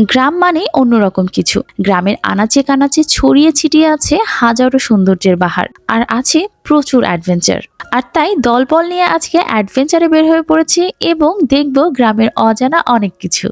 গ্রাম মানে অন্যরকম কিছু। গ্রামের আনাচে কানাচে ছড়িয়ে ছিটিয়ে আছে হাজারো সৌন্দর্যের বাহার। আর আছে প্রচুর অ্যাডভেঞ্চার আর তাই দলবল নিয়ে আজকে অ্যাডভেঞ্চারে বের হয়ে পড়েছি এবং দেখব গ্রামের অজানা অনেক কিছু।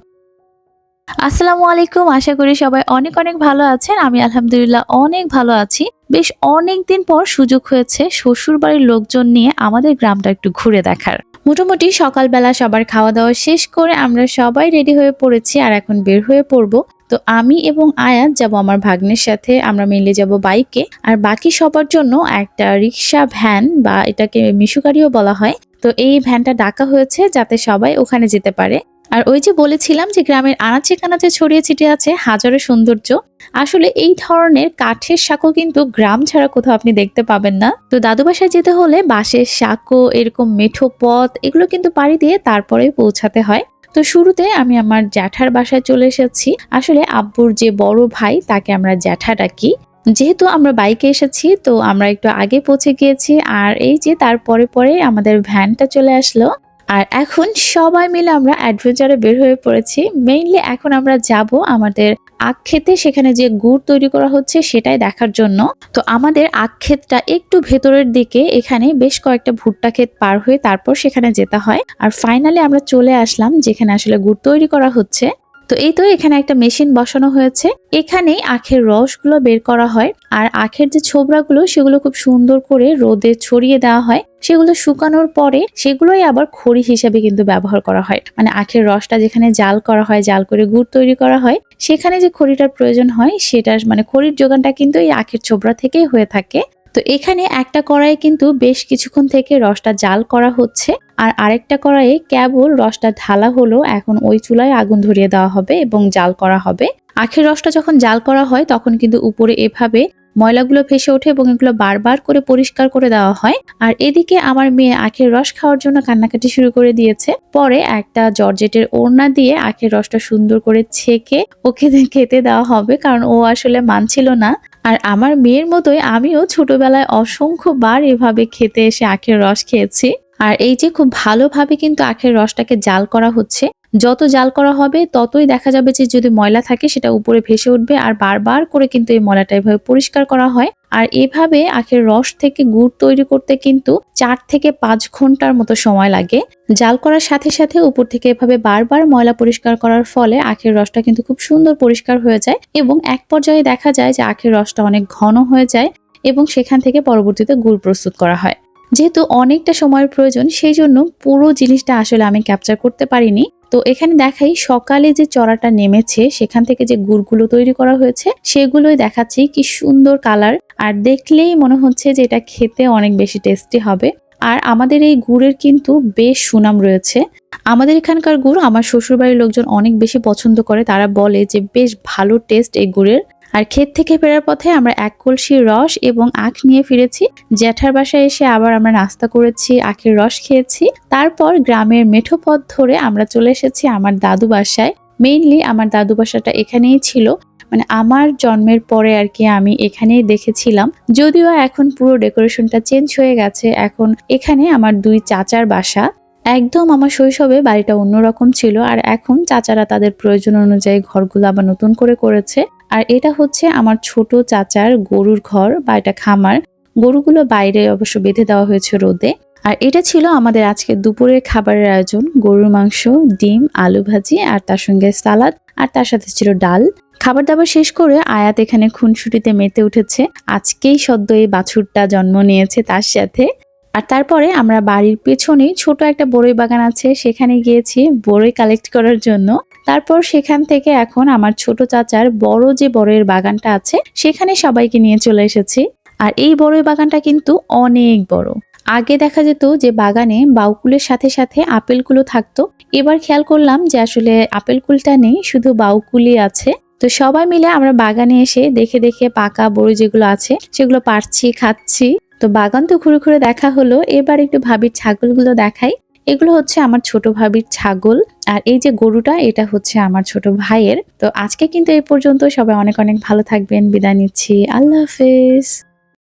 আসসালামু আলাইকুম, আশা করি সবাই অনেক অনেক ভালো আছেন। আমি আলহামদুলিল্লাহ অনেক ভালো আছি। বেশ অনেক দিন পর সুযোগ হয়েছে শ্বশুর বাড়ির লোকজন নিয়ে আমাদের গ্রামটা একটু ঘুরে দেখার। মোটামুটি সকালবেলা সবার খাওয়া দাওয়া শেষ করে আমরা সবাই রেডি হয়ে পড়েছি আর এখন বের হয়ে পড়ব। তো আমি এবং আয়াত যাব আমার ভাগ্নের সাথে, আমরা মিলে যাব বাইকে আর বাকি সবার জন্য একটা রিক্সা ভ্যান বা এটাকে মিশুকারিও বলা হয়। তো এই ভ্যানটা ডাকা হয়েছে যাতে সবাই ওখানে যেতে পারে। আর ওই যে বলেছিলাম যে গ্রামের আনাচে কানাচে ছড়িয়ে ছিটিয়ে আছে হাজারো সৌন্দর্য, আসলে এই ধরনের কাঠের সাঁকো কিন্তু গ্রাম ছাড়া কোথাও আপনি দেখতে পাবেন না। তো দাদু বাসায় যেতে হলে বাঁশের সাঁকো, এরকম মেঠো পথ, এগুলো কিন্তু পাড়ি দিয়ে তারপরে পৌঁছাতে হয়। তো শুরুতে আমি আমার জ্যাঠার বাসায় চলে এসেছি। আসলে আব্বুর যে বড় ভাই, তাকে আমরা জ্যাঠা ডাকি। যেহেতু আমরা বাইকে এসেছি, তো আমরা একটু আগে পৌঁছে গিয়েছি। আর এই যে তারপরে পরে আমাদের ভ্যানটা চলে আসলো। আর এখন সবাই মিলে আমরা অ্যাডভেঞ্চারে বের হয়ে পড়েছি। মেইনলি এখন আমরা যাব আমাদের আখ খেতে সেখানে যে গুড় তৈরি করা হচ্ছে সেটাই দেখার জন্য। তো আমাদের আখ ক্ষেতটা একটু ভেতরের দিকে, এখানে বেশ কয়েকটা ভুট্টা ক্ষেত পার হয়ে তারপর সেখানে যেতে হয়। আর ফাইনালি আমরা চলে আসলাম, যেখানে আসলে গুড় তৈরি করা হচ্ছে। তো এই তো এখানে একটা মেশিন বসানো হয়েছে। এখানেই আখের রসগুলো বের করা হয় আর আখের যে ছোবড়াগুলো সেগুলো খুব সুন্দর করে রোদে ছড়িয়ে দেওয়া হয়। সেগুলো শুকানোর পরে সেগুলোই আবার খড়ি হিসেবে কিন্তু ব্যবহার করা হয়। মানে আখের রসটা যেখানে জাল করা হয়, জাল করে গুড় তৈরি করা হয়, সেখানে যে খড়িটার প্রয়োজন হয় সেটার মানে খড়ির যোগানটা কিন্তু এই আখের ছোবড়া থেকেই হয়ে থাকে। তো এখানে একটা কড়াইয়ে কিন্তু বেশ কিছুক্ষণ থেকে রসটা জাল করা হচ্ছে আর আরেকটা কড়াইয়ে কেবল রসটা ঢালা হলো, এখন ওই চুলায় আগুন ধরিয়ে দেওয়া হবে এবং জাল করা হবে। আখের রসটা যখন জাল করা হয়, তখন কিন্তু উপরে এভাবে ময়লাগুলো ভেসে ওঠে এবং এগুলো বারবার করে পরিষ্কার করে দেওয়া হয়। আর এদিকে আমার মেয়ে আখের রস খাওয়ার জন্য কান্নাকাটি শুরু করে দিয়েছে। পরে একটা জর্জেটের ওড়না দিয়ে আখের রসটা সুন্দর করে ছেঁকে ওকে খেতে দেওয়া হবে, কারণ ও আসলে মানছিল না। আর আমার মেয়ের মতোই আমিও ছোটবেলায় অসংখ্যবার এভাবে খেতে এসে আখের রস খেয়েছি। আর এই যে খুব ভালোভাবে কিন্তু আখের রসটাকে জাল করা হচ্ছে। যত জাল করা হবে, ততই দেখা যাবে যে যদি ময়লা থাকে, সেটা উপরে ভেসে উঠবে আর বারবার করে কিন্তু এই ময়লাটা এভাবে পরিষ্কার করা হয়। আর এভাবে আখের রস থেকে গুড় তৈরি করতে কিন্তু চার থেকে পাঁচ ঘণ্টার মতো সময় লাগে। জাল করার সাথে সাথে উপর থেকে এভাবে বারবার ময়লা পরিষ্কার করার ফলে আখের রসটা কিন্তু খুব সুন্দর পরিষ্কার হয়ে যায় এবং এক পর্যায়ে দেখা যায় যে আখের রসটা অনেক ঘন হয়ে যায় এবং সেখান থেকে পরবর্তীতে গুড় প্রস্তুত করা হয়। যেহেতু অনেকটা সময়ের প্রয়োজন, সেই জন্য পুরো জিনিসটা আসলে আমি ক্যাপচার করতে পারিনি। তো এখানে দেখাই সকালে যে চড়াটা নেমেছে, সেখান থেকে যে গুড়গুলো তৈরি করা হয়েছে, সেগুলোই দেখাচ্ছি কি সুন্দর কালার আর দেখলেই মনে হচ্ছে যে এটা খেতে অনেক বেশি টেস্টি হবে। আর আমাদের এই গুড়ের কিন্তু বেশ সুনাম রয়েছে। আমাদের এখানকার গুড় আমার শ্বশুরবাড়ির লোকজন অনেক বেশি পছন্দ করে। তারা বলে যে, বেশ ভালো টেস্ট এই গুড়ের। আর ক্ষেত থেকে ফেরার পথে আমরা এক কলসি রস এবং আখ নিয়ে ফিরেছি। জ্যাঠার বাসায় এসে আবার আমরা নাস্তা করেছি, আখের রস খেয়েছি। তারপর গ্রামের মেঠো পথ ধরে আমরা চলে এসেছি আমার দাদু বাসায়। মেইনলি আমার দাদু বাসাটা এখানেই ছিল। মানে আমার জন্মের পরে আর কি আমি এখানেই দেখেছিলাম। যদিও এখন পুরো ডেকোরেশনটা চেঞ্জ হয়ে গেছে। এখন এখানে আমার দুই চাচার বাসা। একদম আমার শৈশবে বাড়িটা অন্যরকম ছিল আর এখন চাচারা তাদের প্রয়োজন অনুযায়ী ঘরগুলো আবার নতুন করে করেছে। আর এটা হচ্ছে আমার ছোট চাচার গরুর ঘর বা এটা খামার। গরুগুলো বাইরে অবশ্য বেঁধে দেওয়া হয়েছে রোদে। আর এটা ছিল আমাদের আজকে দুপুরের খাবারের আয়োজন। গরুর মাংস, ডিম, আলু ভাজি আর তার সঙ্গে সালাদ আর তার সাথে ছিল ডাল। খাবার দাবার শেষ করে আয়াত এখানে খুনসুটিতে মেতে উঠেছে। আজকেই সদ্য এই বাছুরটা জন্ম নিয়েছে তার সাথে। আর তারপরে আমরা বাড়ির পেছনেই ছোট একটা বড়ই বাগান আছে, সেখানে গিয়েছি বড়ই কালেক্ট করার জন্য। তারপর সেখান থেকে এখন আমার ছোট চাচার বড় যে বড়ের বাগানটা আছে, সেখানে সবাইকে নিয়ে চলে এসেছি। আর এই বড়ই বাগানটা কিন্তু অনেক বড়। আগে দেখা যেত যে বাগানে বাউকুলের সাথে সাথে আপেলগুলো থাকতো। এবার খেয়াল করলাম যে আসলে আপেলকুলটা নেই, শুধু বাউকুলই আছে। তো সবাই মিলে আমরা বাগানে এসে দেখে দেখে পাকা বড়ি যেগুলো আছে, সেগুলো পারছি, খাচ্ছি। তো বাগান তো ঘুরে ঘুরে দেখা হলো। এবার একটু ভাবির ছাগলগুলো দেখাই। এগুলো হচ্ছে আমার ছোট ভাবির ছাগল। আর এই যে গরুটা, এটা হচ্ছে আমার ছোট ভাইয়ের। তো আজকে কিন্তু এই পর্যন্ত। সবাই অনেক অনেক ভালো থাকবেন। বিদায় নিচ্ছি। আল্লাহ হাফেজ।